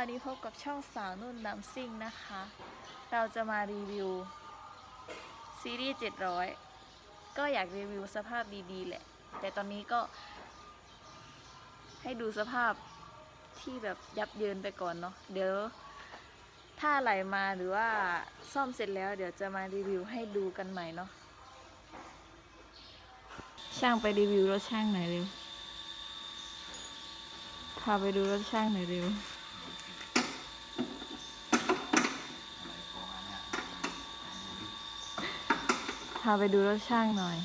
วันนี้พบกับช่องสาวนุ่นดำซิ่งนะคะ เราจะมารีวิว ซีรีส์ 700 ก็อยากรีวิวสภาพดีๆ แหละ แต่ตอนนี้ก็ ให้ดูสภาพที่แบบยับเยินไปก่อนเนาะเดี๋ยว ถ้าไหลมาหรือว่าซ่อมเสร็จแล้วเดี๋ยวจะมารีวิวให้ดูกันใหม่เนาะช่างไปรีวิวรถช่างหน่อยเร็วพาไปดูรถช่างหน่อยเร็วาไปดูรถช่างหน่อย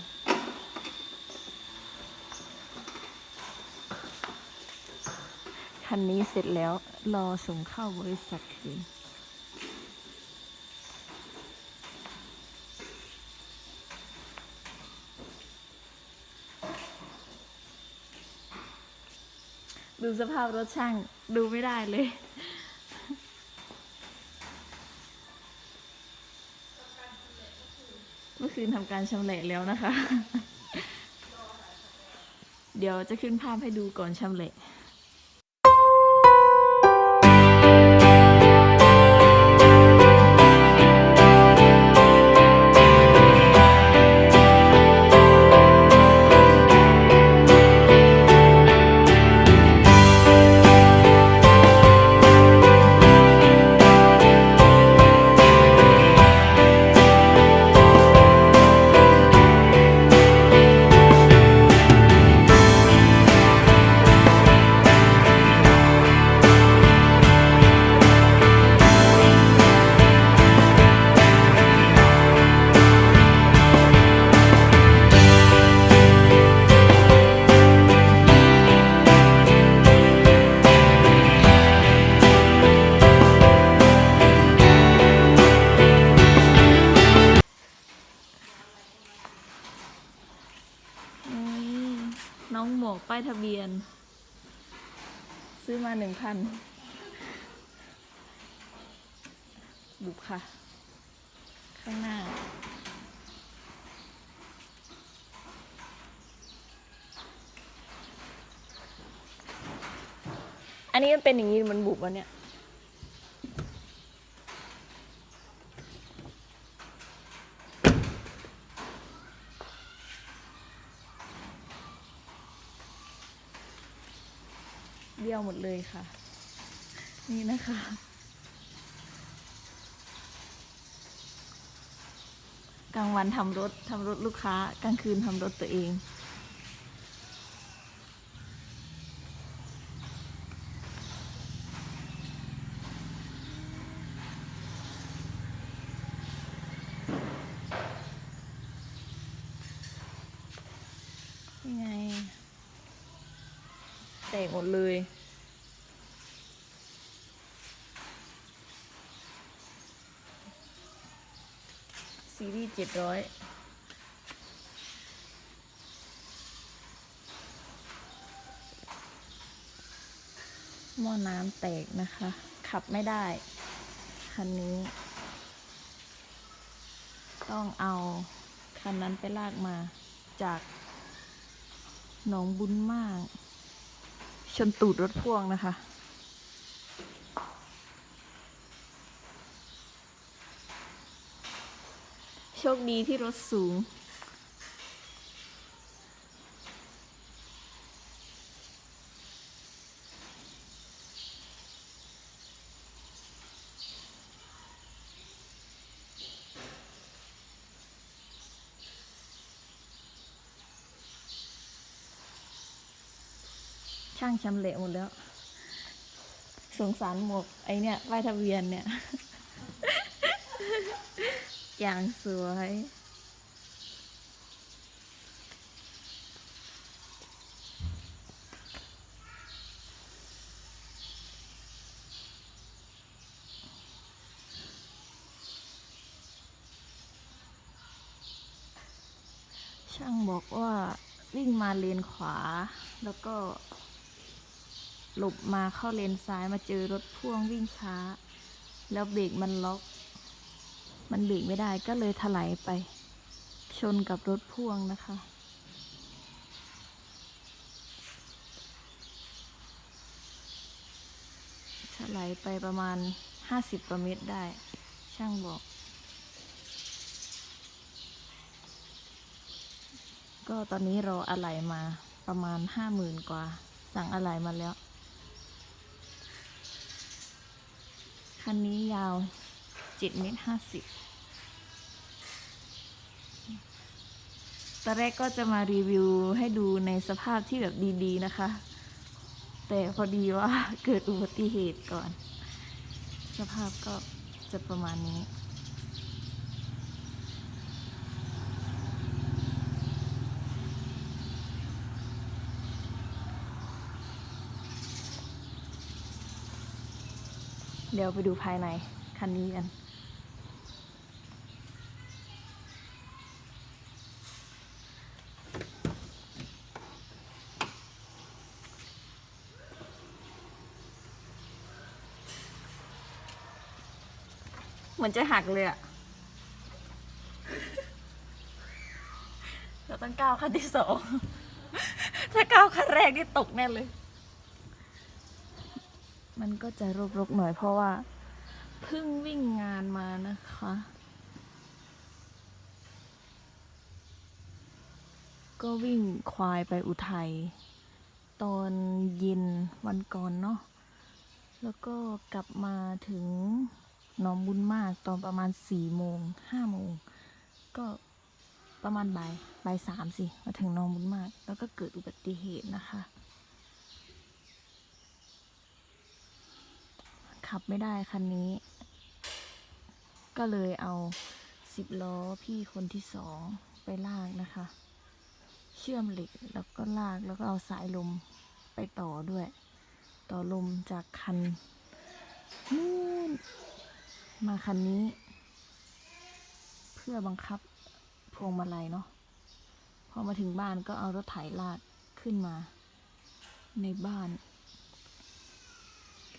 คันนี้เสร็จแล้วรอส่งเข้าบริษัทคืนดูสภาพรถช่างดูไม่ได้เลย เมื่อ คืนทำการชำแหละแล้วนะคะ เดี๋ยวจะขึ้นภาพให้ดูก่อนชำแหละ น้องหมวกป้ายทะเบียน ซื้อมาหนึ่งพันบุบค่ะ ข้างหน้า อันนี้มันเป็นอย่างนี้มันบุบวะเนี่ย เบี้ยวหมดเลยค่ะ นี่นะคะ กลางวันทำรถทำรถลูกค้ากลางคืนทำรถตัวเองนี่ไงแตกหมดเลย ซีรีส์เจ็ดร้อยหม้อน้ำแตกนะคะ ขับไม่ได้ คันนี้ ต้องเอาคันนั้นไปลากมาจากหนองบุญมาก ชนตูดรถพ่วงนะคะ โชคดีที่รถสูง ช่างชำเละหมดแล้ว สงสารหมวกไอเนี่ยป้ายทะเบียนเนี่ย อย่างสวย ช่างบอกว่าวิ่งมาเลนขวา แล้วก็ หลบมาเข้าเลนซ้ายมาเจอรถพ่วงวิ่งช้า แล้วเบรกมันล็อก มันเบรกไม่ได้ก็เลยถลายไป ชนกับรถพ่วงนะคะ ถลายไปประมาณ 50กว่าเมตรได้ ช่างบอก ก็ตอนนี้รออะไหล่มาประมาณ 50,000 กว่า สั่งอะไหล่มาแล้ว คันนี้ยาว 7เมตร50ตอนแรกก็จะมารีวิวให้ดูในสภาพที่แบบดีๆนะคะ แต่พอดีว่าเกิดอุบัติเหตุก่อน สภาพก็จะประมาณนี้เดี๋ยวไปดูภายในคันนี้กัน มือนจะหักเลยอะเราต้องก้าวขั้นที่สองถ้าก้าวขั้นแรกนี่ตกแน่เลย มันก็จะรกๆหน่อยเพราะว่าเพิ่งวิ่งงานมานะคะ ก็วิ่งควายไปอุทัย ตอนเย็นวันก่อนเนาะแล้วก็กลับมาถึง น้องบุญมากตอนประมาณสี่โมงห้าโมงก็ประมาณบ่ายบ่ายสามสิมาถึงน้องบุญมาก แล้วก็เกิดอุบัติเหตุนะคะ ขับไม่ได้คันนี้ ก็เลยเอาสิบล้อพี่คนที่สองไปลากนะคะ เชื่อมเหล็กแล้วก็ลากแล้วก็เอาสายลมไปต่อด้วย ต่อลมจากคันนู่น มาคันนี้ เพื่อบังคับพวงมาลัยเนาะพอมาถึงบ้านก็เอารถไถลากขึ้นมา ในบ้าน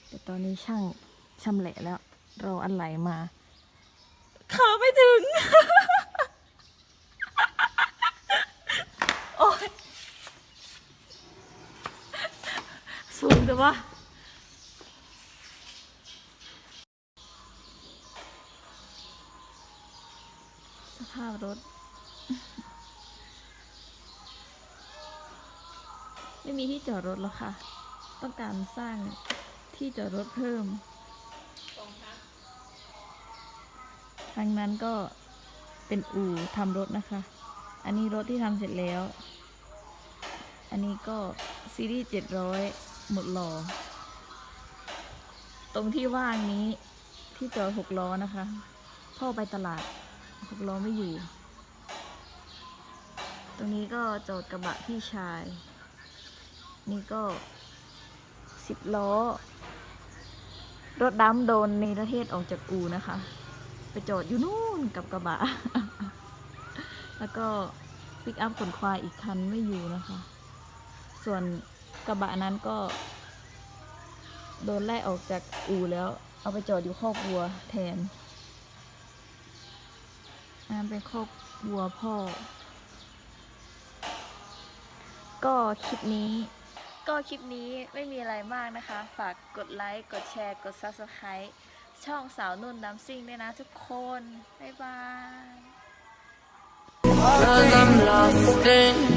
แต่ตอนนี้ช่างชำแหละแล้วเราอันไหลมาขาไม่ถึง โอ้ยสูงแต่ว่า ภาพรถ ไม่มีที่จอดรถแล้วค่ะ ต้องการสร้างที่จอดรถเพิ่ม ทางนั้นก็เป็นอู่ทำรถนะคะ อันนี้รถที่ทำเสร็จแล้ว อันนี้ก็ซีรีส์เจ็ดร้อยหมดหล่อ ตรงที่ว่างนี้ที่จอดหกล้อนะคะ พ่อไปตลาด หกล้อไม่อยู่ ตรงนี้ก็จอดกระบะพี่ชาย นี่ก็สิบล้อ รถดำโดนในประเทศออกจากอูนะคะ ไปจอดอยู่นู่นกับกระบะ แล้วก็ปิกอัพขนควายอีกคันไม่อยู่นะคะ ส่วนกระบะนั้นก็ โดนไล่ออกจากอู่แล้ว เอาไปจอดอยู่คอกวัวแทน อันเป็นคอกวัวพ่อ ก็คลิปนี้ ก็คลิปนี้ไม่มีอะไรมากนะคะ ฝากกดไลค์ กดแชร์ กด Subscribe ช่องสาวนุ่นน้ำซิ่งด้วยนะทุกคน บ๊ายบาย Cause I'm lost in